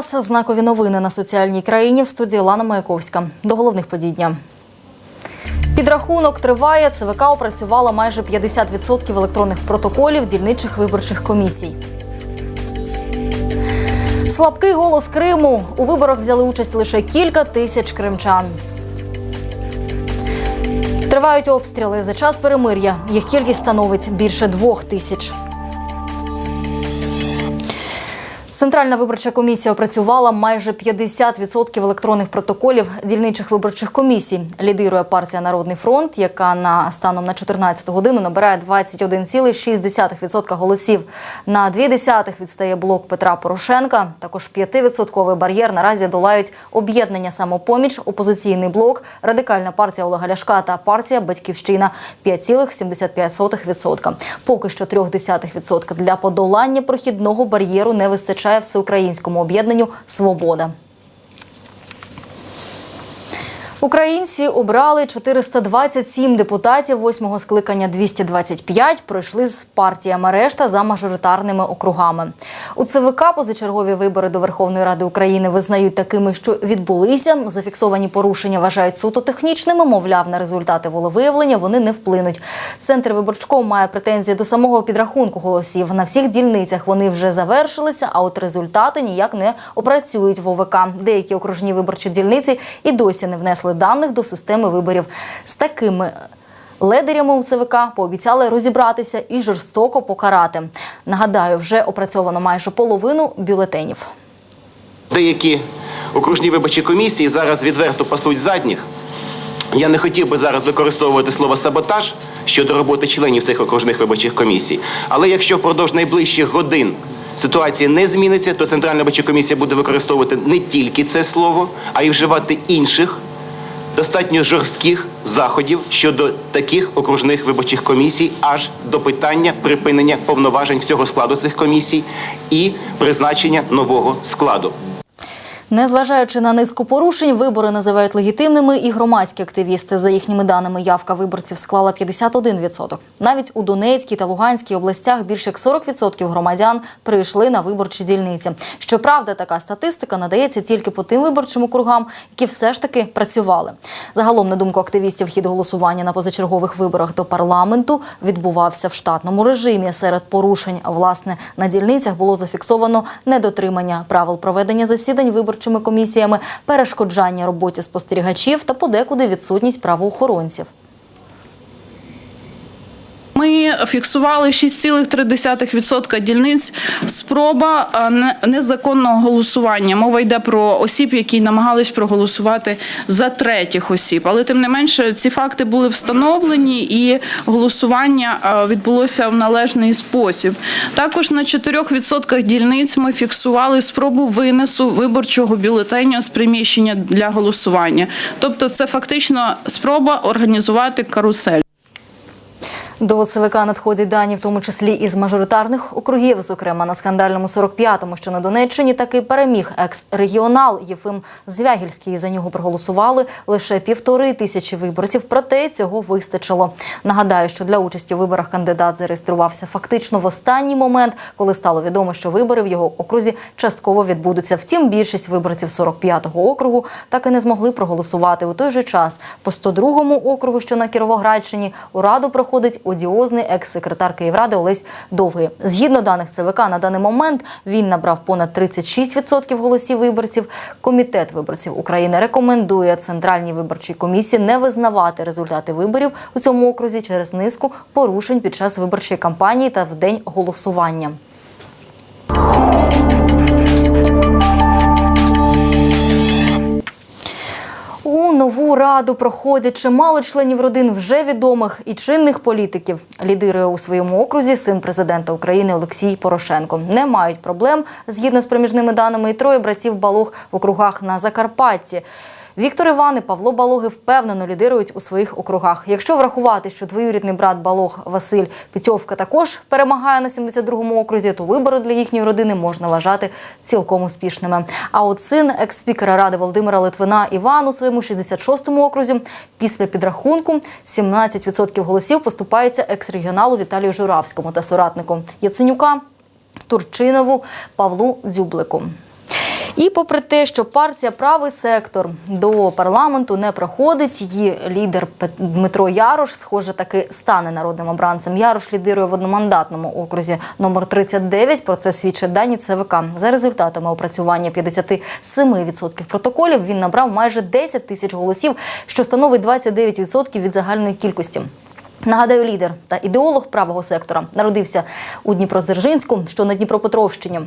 Вас. Знакові новини на соціальній країні в студії Лана Маяковська. До головних подій дня. Підрахунок триває. ЦВК опрацювала майже 50% електронних протоколів дільничих виборчих комісій. Слабкий голос Криму. У виборах взяли участь лише кілька тисяч кримчан. Тривають обстріли за час перемир'я. Їх кількість становить більше двох тисяч. Центральна виборча комісія опрацювала майже 50% електронних протоколів дільничих виборчих комісій. Лідирує партія Народний фронт, яка на станом на 14 годину набирає 21,6% голосів. На 0,2 відстає блок Петра Порошенка. Також 5% бар'єр наразі долають об'єднання самопоміч, опозиційний блок, радикальна партія Олега Ляшка та партія Батьківщина 5,75%. Поки що 0,3% для подолання прохідного бар'єру не вистачає всеукраїнському об'єднанню Свобода. Українці обрали 427 депутатів восьмого скликання 225 пройшли з партіями решта за мажоритарними округами. У ЦВК позачергові вибори до Верховної Ради України визнають такими, що відбулися. Зафіксовані порушення вважають суто технічними. Мовляв, на результати волевиявлення вони не вплинуть. Центр виборчком має претензії до самого підрахунку голосів. На всіх дільницях вони вже завершилися, а от результати ніяк не опрацюють в ОВК. Деякі окружні виборчі дільниці і досі не внесли даних до системи виборів. З такими ледерями у ЦВК пообіцяли розібратися і жорстоко покарати. Нагадаю, вже опрацьовано майже половину бюлетенів. Деякі окружні виборчі комісії зараз відверто пасуть задніх. Я не хотів би зараз використовувати слово саботаж щодо роботи членів цих окружних виборчих комісій. Але якщо впродовж найближчих годин ситуація не зміниться, то Центральна виборча комісія буде використовувати не тільки це слово, а й вживати інших достатньо жорстких заходів щодо таких окружних виборчих комісій, аж до питання припинення повноважень всього складу цих комісій і призначення нового складу. Незважаючи на низку порушень, вибори називають легітимними і громадські активісти. За їхніми даними, явка виборців склала 51%. Навіть у Донецькій та Луганській областях більше як 40% громадян прийшли на виборчі дільниці. Щоправда, така статистика надається тільки по тим виборчим округам, які все ж таки працювали. Загалом, на думку активістів, хід голосування на позачергових виборах до парламенту відбувався в штатному режимі. Серед порушень, власне, на дільницях було зафіксовано недотримання правил проведення засідань виборчими комісіями, перешкоджання роботі спостерігачів та подекуди відсутність правоохоронців. Ми фіксували 6,3% дільниць спроба незаконного голосування. Мова йде про осіб, які намагались проголосувати за третіх осіб. Але тим не менше, ці факти були встановлені, і голосування відбулося в належний спосіб. Також на 4% дільниць ми фіксували спробу винесу виборчого бюлетеня з приміщення для голосування. Тобто, це фактично спроба організувати карусель. До ЦВК надходять дані, в тому числі із мажоритарних округів. Зокрема, на скандальному 45-му, що на Донеччині, таки переміг екс-регіонал Єфим Звягільський. За нього проголосували лише півтори тисячі виборців. Проте цього вистачило. Нагадаю, що для участі у виборах кандидат зареєструвався фактично в останній момент, коли стало відомо, що вибори в його окрузі частково відбудуться. Втім, більшість виборців 45-го округу так і не змогли проголосувати у той же час. По 102-му округу, що на Кіровоградщині, у раду проходить одіозний екс-секретар Київради Олесь Довгий. Згідно даних ЦВК, на даний момент він набрав понад 36% голосів виборців. Комітет виборців України рекомендує центральній виборчій комісії не визнавати результати виборів у цьому окрузі через низку порушень під час виборчої кампанії та в день голосування. Нову раду проходять чимало членів родин вже відомих і чинних політиків. Лідирує у своєму окрузі син президента України Олексій Порошенко. Не мають проблем згідно з проміжними даними і троє братів Балог в округах на Закарпатті. Віктор Іван і Павло Балоги впевнено лідирують у своїх округах. Якщо врахувати, що двоюрідний брат Балог Василь Пітьовка також перемагає на 72-му окрузі, то вибори для їхньої родини можна вважати цілком успішними. А от син екс-спікера ради Володимира Литвина Іван у своєму 66-му окрузі після підрахунку 17% голосів поступається екс-регіоналу Віталію Журавському та соратнику Яценюка Турчинову Павлу Дзюблику. І попри те, що партія правий сектор до парламенту не проходить, її лідер Дмитро Ярош, схоже, таки стане народним обранцем. Ярош лідирує в одномандатному окрузі номер 39. Про це свідчать дані ЦВК. За результатами опрацювання 57% протоколів він набрав майже 10 тисяч голосів, що становить 29% від загальної кількості. Нагадаю, лідер та ідеолог правого сектора народився у Дніпродзержинську, що на Дніпропетровщині.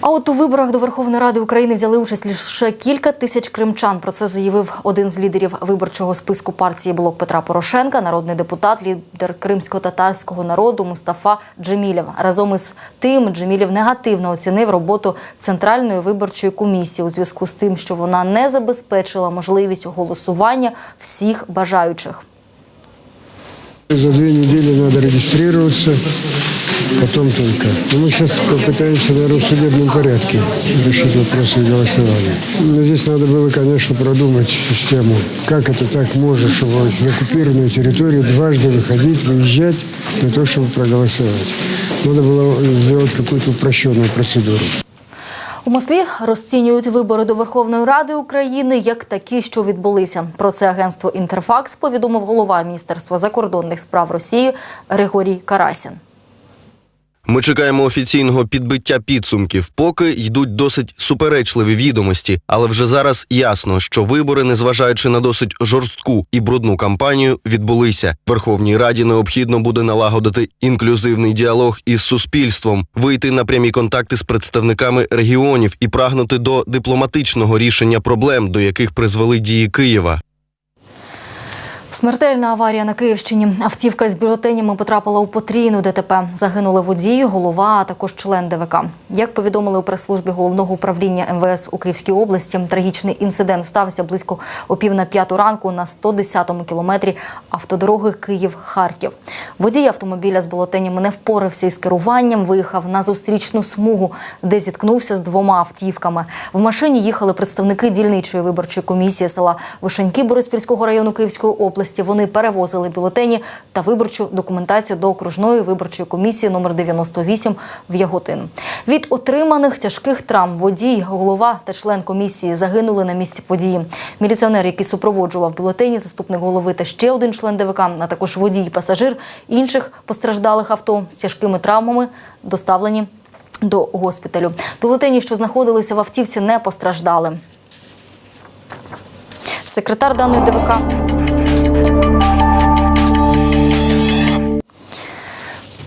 А от у виборах до Верховної Ради України взяли участь лише кілька тисяч кримчан. Про це заявив один з лідерів виборчого списку партії Блок Петра Порошенка, народний депутат, лідер кримсько-татарського народу Мустафа Джемілєв. Разом із тим Джемілєв негативно оцінив роботу центральної виборчої комісії у зв'язку з тим, що вона не забезпечила можливість голосування всіх бажаючих. За две недели надо регистрироваться, потом только. Но мы сейчас попытаемся, наверное, в судебном порядке решить вопросы голосования. Но здесь надо было, конечно, продумать систему. Как это так может, чтобы за оккупированную территорию дважды выходить, выезжать для того, чтобы проголосовать. Надо было сделать какую-то упрощенную процедуру. У Москві розцінюють вибори до Верховної Ради України як такі, що відбулися. Про це агентство Інтерфакс повідомив голова Міністерства закордонних справ Росії Григорій Карасін. Ми чекаємо офіційного підбиття підсумків, поки йдуть досить суперечливі відомості, але вже зараз ясно, що вибори, незважаючи на досить жорстку і брудну кампанію, відбулися. Верховній Раді необхідно буде налагодити інклюзивний діалог із суспільством, вийти на прямі контакти з представниками регіонів і прагнути до дипломатичного рішення проблем, до яких призвели дії Києва. Смертельна аварія на Київщині. Автівка з бюлетенями потрапила у потрійну ДТП. Загинули водій, голова, а також член ДВК. Як повідомили у прес-службі головного управління МВС у Київській області, трагічний інцидент стався близько о пів на п'яту ранку на 110-му кілометрі автодороги Київ-Харків. Водій автомобіля з бюлетенями не впорався із керуванням, виїхав на зустрічну смугу, де зіткнувся з двома автівками. В машині їхали представники дільничої виборчої комісії села Вишеньки Бориспільського району Київської області. Вони перевозили бюлетені та виборчу документацію до окружної виборчої комісії номер 98 в Яготин. Від отриманих тяжких травм водій, голова та член комісії загинули на місці події. Міліціонер, який супроводжував бюлетені, заступник голови та ще один член ДВК, а також водій і пасажир інших постраждалих авто з тяжкими травмами доставлені до госпіталю. Бюлетені, що знаходилися в автівці, не постраждали. Секретар даної ДВК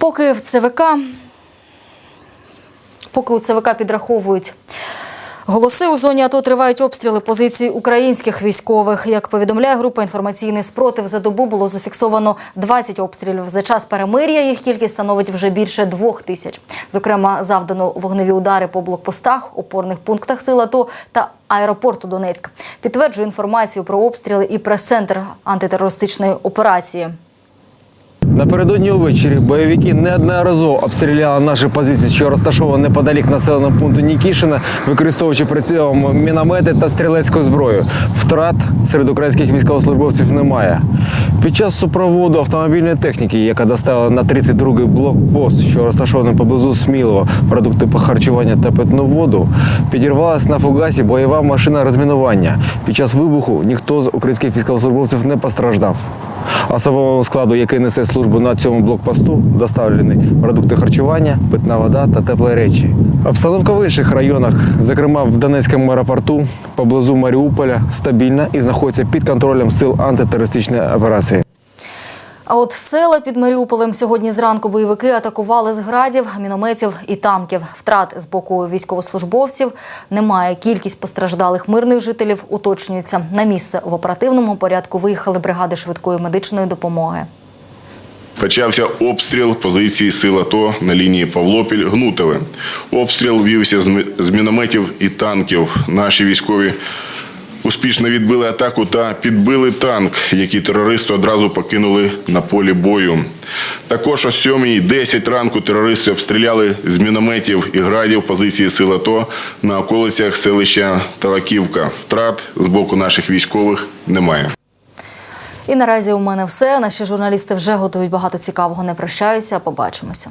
Поки в ЦВК, поки у ЦВК підраховують голоси у зоні АТО тривають обстріли позицій українських військових. Як повідомляє група інформаційний спротив, за добу було зафіксовано 20 обстрілів. За час перемир'я їх кількість становить вже більше двох тисяч. Зокрема, завдано вогневі удари по блокпостах, опорних пунктах сил АТО та аеропорту Донецьк. Підтверджує інформацію про обстріли і прес-центр антитерористичної операції. Напередодні увечері бойовики неодноразово обстріляли наші позиції, що розташовані неподалік населеного пункту Нікішина, використовуючи при цьому міномети та стрілецьку зброю. Втрат серед українських військовослужбовців немає. Під час супроводу автомобільної техніки, яка доставила на 32-й блокпост, що розташований поблизу Смілова, продукти по харчування та питну воду, підірвалась на фугасі бойова машина розмінування. Під час вибуху ніхто з українських військовослужбовців не постраждав. Особовому складу, який несе службу на цьому блокпосту, доставлені продукти харчування, питна вода та теплі речі. Обстановка в інших районах, зокрема в Донецькому аеропорту, поблизу Маріуполя, стабільна і знаходиться під контролем сил антитерористичної операції. А от села під Маріуполем сьогодні зранку бойовики атакували з градів, мінометів і танків. Втрат з боку військовослужбовців немає. Кількість постраждалих мирних жителів уточнюється. На місце в оперативному порядку виїхали бригади швидкої медичної допомоги. Почався обстріл позиції сил АТО на лінії Павлопіль-Гнутове. Обстріл вівся з мінометів і танків. Наші військові успішно відбили атаку та підбили танк, який терористи одразу покинули на полі бою. Також о 7.10 ранку терористи обстріляли з мінометів і градів позиції сил АТО на околицях селища Талаківка. Втрат з боку наших військових немає. І наразі у мене все. Наші журналісти вже готують багато цікавого. Не прощаюся. Побачимося.